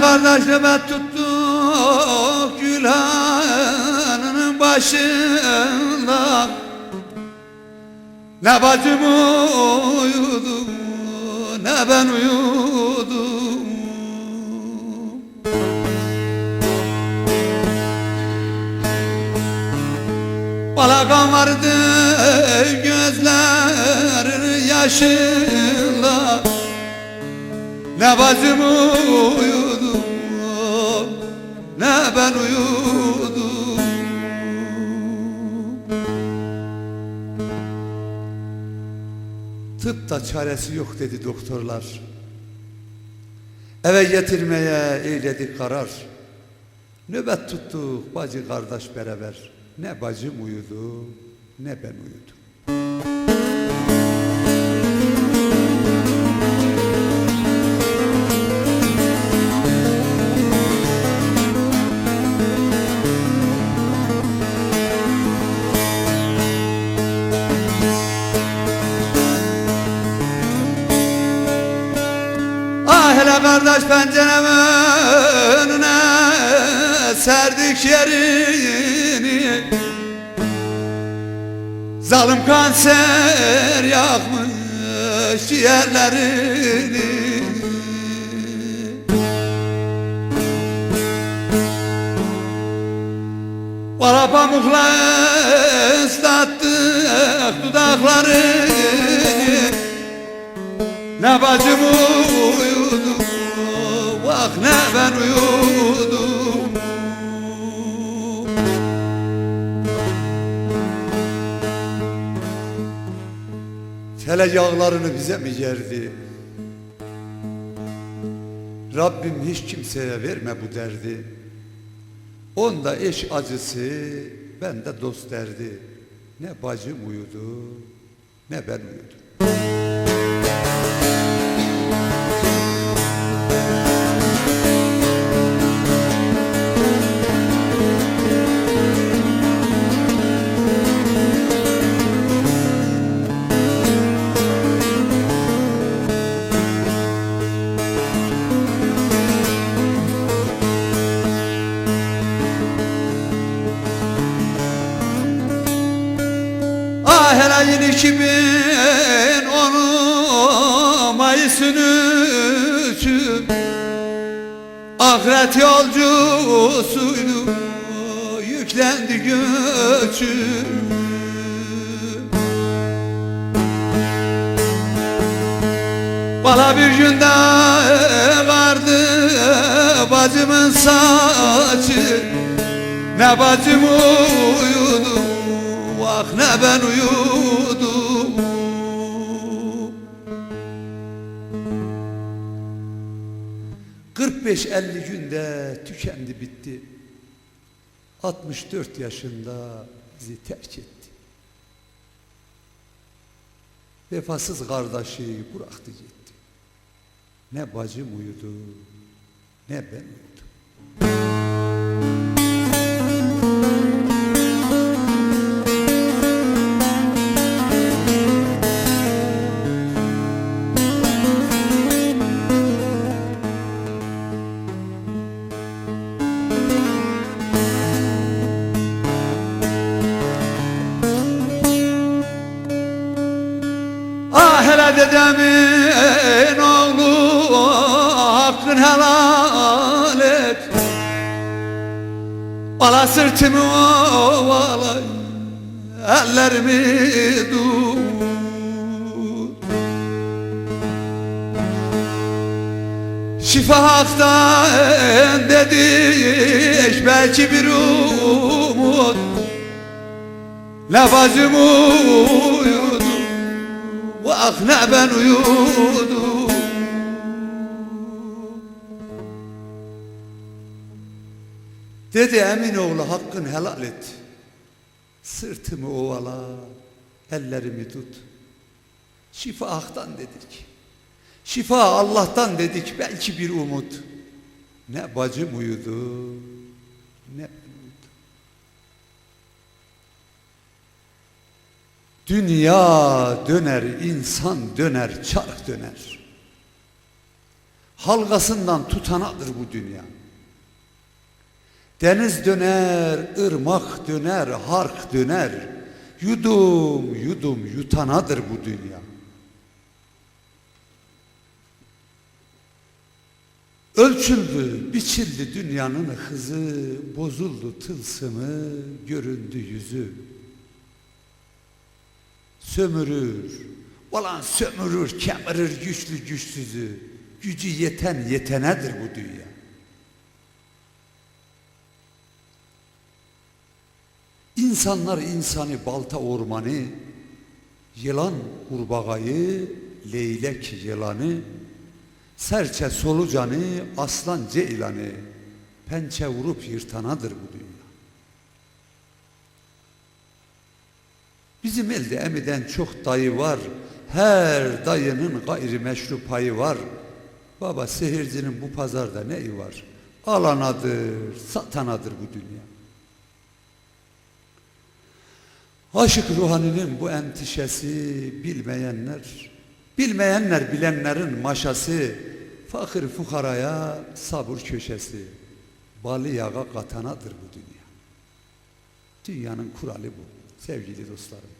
kardeşime tuttuk Gülhan'ın başında. Ne bacım uyudu ne ben uyudum. Balakan vardı gözlerin yaşında. Ne bacım uyudu ben uyudum. Tıpta çaresi yok dedi doktorlar. Eve getirmeye eyledik karar. Nöbet tuttuk bacı kardeş beraber. Ne bacım uyudu ne ben uyudum kardeş penceremin önüne serdik yerini. Zalim kanser yakmış ciğerlerini. Kara pamukla ıslattık dudaklarını. Ne bacım uyudu ne ben uyudum. Felek yağlarını bize mi gerdi? Rabbim hiç kimseye verme bu derdi. Onda eş acısı bende dost derdi. Ne bacım uyudu ne ben uyudum Yine 2010 Mayıs'ını Ahiret yolcusuydu Yüklendi göçüm Bala bir günde vardı bacımın saçı. Ne bacım uyudu Vah ne ben uyudum Kırk beş elli günde tükendi bitti. 64 yaşında bizi terk etti. Vefasız kardeşi bıraktı gitti. Ne bacım uyudu ne ben uyudum dedemin oğlu hakkın helal et. Ala sırtımı ovalay ellerimi tut Şifa haktan dedik belki bir umut. Ne bacım ne ben uyudum. Dedi Eminoğlu hakkın helal et. Sırtımı ovala Ellerimi tut. Şifa haktan dedik. Şifa Allah'tan dedik belki bir umut. Ne bacım uyudu, ne ben uyudum. Dünya döner, insan döner, çark döner. Halgasından tutanadır bu dünya. Deniz döner, ırmak döner, hark döner. Yudum yudum yutanadır bu dünya. Ölçüldü, biçildi dünyanın hızı, bozuldu tılsımı, göründü yüzü. Sömürür, olan sömürür, kemirir güçlü güçsüzü. Gücü yeten yetenedir bu dünya. İnsanlar insanı balta ormanı, yılan kurbağayı, leylek yılanı, serçe solucanı, aslan ceylanı, pençe vurup yırtanadır bu dünya. Bizim elde emiden çok dayı var, her dayının gayrimeşru payı var. Baba sehircinin bu pazarda neyi var? Alanadır, satanadır bu dünya. Aşık ruhaninin bu entişesi bilmeyenler, bilmeyenler bilenlerin maşası, fakir fukaraya sabır köşesi, balı yağa katanadır bu dünya. Dünyanın kuralı bu sevgili dostlarım.